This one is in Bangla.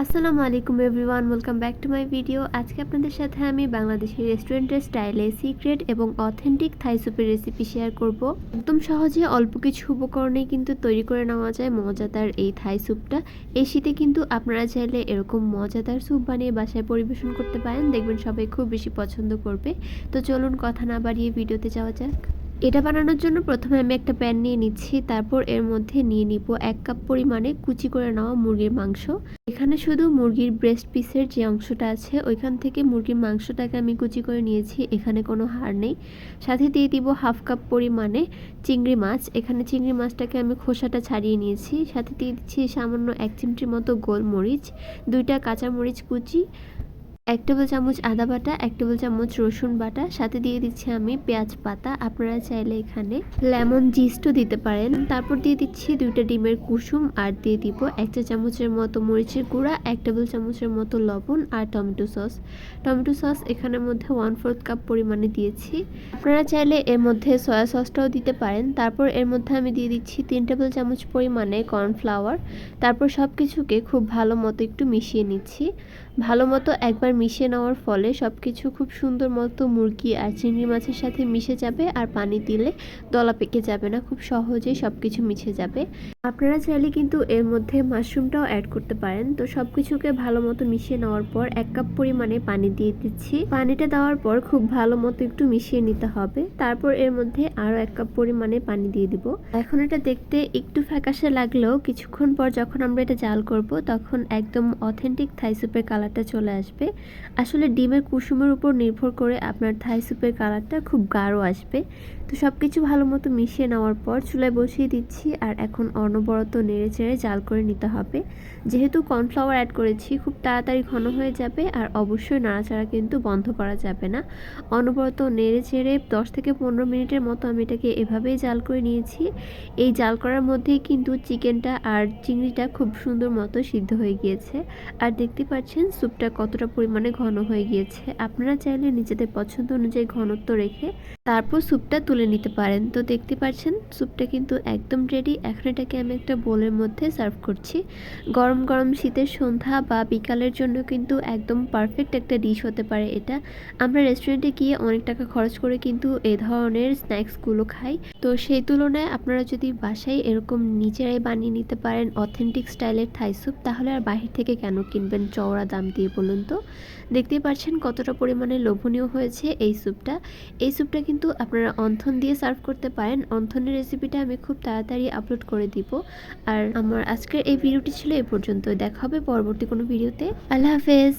আসসালামু আলাইকুম everyone, welcome back to my video. আজকে আপনাদের সাথে আমি বাংলাদেশের রেস্টুরেন্টের স্টাইলে সিক্রেট এবং অথেন্টিক থাই স্যুপের রেসিপি শেয়ার করব। একদম সহজে অল্প কিছু উপকরণেই কিন্তু তৈরি করে নেওয়া যায় মজাদার এই থাই স্যুপটা। এই শীতে কিন্তু আপনারা চাইলে এরকম মজাদার স্যুপ বানিয়ে বাসায় পরিবেশন করতে পারেন। দেখবেন সবাই খুব বেশি পছন্দ করবে। তো চলুন কথা না বাড়িয়ে ভিডিওতে যাওয়া যাক। এটা বানানোর জন্য প্রথমে আমি একটা প্যান নিয়ে নিচ্ছি, তারপর এর মধ্যে নিয়ে নিব এক কাপ পরিমাণে কুচি করে নেওয়া মুরগির মাংস। এখানে শুধু মুরগির ব্রেস্ট পিসের যে অংশটা আছে, ওইখান থেকে মুরগির মাংসটাকে আমি কুচি করে নিয়েছি, এখানে কোনো হাড় নেই। সাথে দিয়ে দিব হাফ কাপ পরিমাণে চিংড়ি মাছ, এখানে চিংড়ি মাছটাকে আমি খোসাটা ছাড়িয়ে নিয়েছি। সাথে দিয়ে দিচ্ছি সামান্য এক চিমটির মতো গোলমরিচ, দুইটা কাঁচামরিচ কুচি এক টেবিল চামচ আদা বাটা, এক টেবিল চামচ রসুন বাটা, সাথে দিয়ে দিচ্ছি আমি পেঁয়াজ পাতা। আপনারা চাইলে এখানে লেমন জিস্টও দিতে পারেন। তারপর দিয়ে দিচ্ছি দুইটা ডিমের কুসুম আর দিয়ে দিব এক চা চামচের মতো মরিচের গুঁড়া, এক টেবিল চামচের মতো লবণ আর টমেটো সস। টমেটো সস এখানের মধ্যে ওয়ান ফোর্থ কাপ পরিমাণে দিয়েছি। আপনারা চাইলে এর মধ্যে সয়া সসটাও দিতে পারেন। তারপর এর মধ্যে আমি দিয়ে দিচ্ছি তিন টেবিল চামচ পরিমাণে কর্নফ্লাওয়ার তারপর সব কিছুকে খুব ভালো মতো একটু মিশিয়ে নিচ্ছি। ভালো মতো একবার মিশিয়ে নেওয়ার ফলে সব কিছু খুব সুন্দর মতো মুরগি আর চিংড়ি মাছের সাথে মিশে যাবে আর পানি দিলে দলা পেকে যাবে না, খুব সহজেই সব কিছু মিশে যাবে। আপনারা চাইলে কিন্তু এর মধ্যে মাশরুমটাও অ্যাড করতে পারেন। তো সব কিছুকে ভালো মতো মিশিয়ে নেওয়ার পর এক কাপ পরিমাণে পানি দিয়ে দিচ্ছি। পানিটা দেওয়ার পর খুব ভালো মতো একটু মিশিয়ে নিতে হবে। তারপর এর মধ্যে আরও এক কাপ পরিমাণে পানি দিয়ে দিব। এখন এটা দেখতে একটু ফ্যাকাশে লাগলেও কিছুক্ষণ পর যখন আমরা এটা জাল করব, তখন একদম অথেন্টিক থাই স্যুপের কালারটা চলে আসবে। আসলে ডিমের কুসুমের উপর নির্ভর করে আপনার থাই স্যুপের কালারটা খুব গাঢ় আসবে। তো সব কিছু ভালো মতো মিশিয়ে নেওয়ার পর চুলায় বসিয়ে দিচ্ছি আর এখন অনবরত নেড়ে চেড়ে জাল করে নিতে হবে। যেহেতু কর্নফ্লাওয়ার অ্যাড করেছি, খুব তাড়াতাড়ি ঘন হয়ে যাবে আর অবশ্যই নাড়াচাড়া কিন্তু বন্ধ করা যাবে না। অনবরত নেড়ে চেড়ে দশ থেকে পনেরো মিনিটের মতো আমি এটাকে এভাবেই জাল করে নিয়েছি। এই জাল করার মধ্যেই কিন্তু চিকেনটা আর চিংড়িটা খুব সুন্দর মতো সিদ্ধ হয়ে গিয়েছে। আর দেখতে পাচ্ছেন, স্যুপটা কতটা পরিমাণে ঘন হয়ে গিয়েছে। আপনারা চাইলে নিজেদের পছন্দ অনুযায়ী ঘনত্ব রেখে তারপর স্যুপটা তুলে নিতে পারেন। তো দেখতে পাচ্ছেন, স্যুপটা কিন্তু একদম রেডি এখন এটাকে আমি একটা বোলের মধ্যে সার্ভ করছি। গরম গরম শীতের সন্ধ্যা বা বিকালের জন্য কিন্তু একদম পারফেক্ট একটা ডিশ হতে পারে এটা। আমরা রেস্টুরেন্টে গিয়ে অনেক টাকা খরচ করে কিন্তু এ ধরনের স্ন্যাক্সগুলো খাই। তো সেই তুলনায় আপনারা যদি বাসায় এরকম নিজেরাই বানিয়ে নিতে পারেন অথেন্টিক স্টাইলের থাই স্যুপ তাহলে আর বাহির থেকে কেন কিনবেন চওড়া দাম দিয়ে বলুন তো? দেখতেই পাচ্ছেন কতটা পরিমাণে লোভনীয় হয়েছে এই স্যুপটা এই স্যুপটা কিন্তু আপনারা অন্থন দিয়ে সার্ভ করতে পারেন। অন্থনের রেসিপিটা আমি খুব তাড়াতাড়ি আপলোড করে দিব। আর আমার আজকের এই ভিডিওটি ছিল এ পর্যন্ত দেখা হবে পরবর্তী কোনো ভিডিওতে আল্লাহ হাফেজ।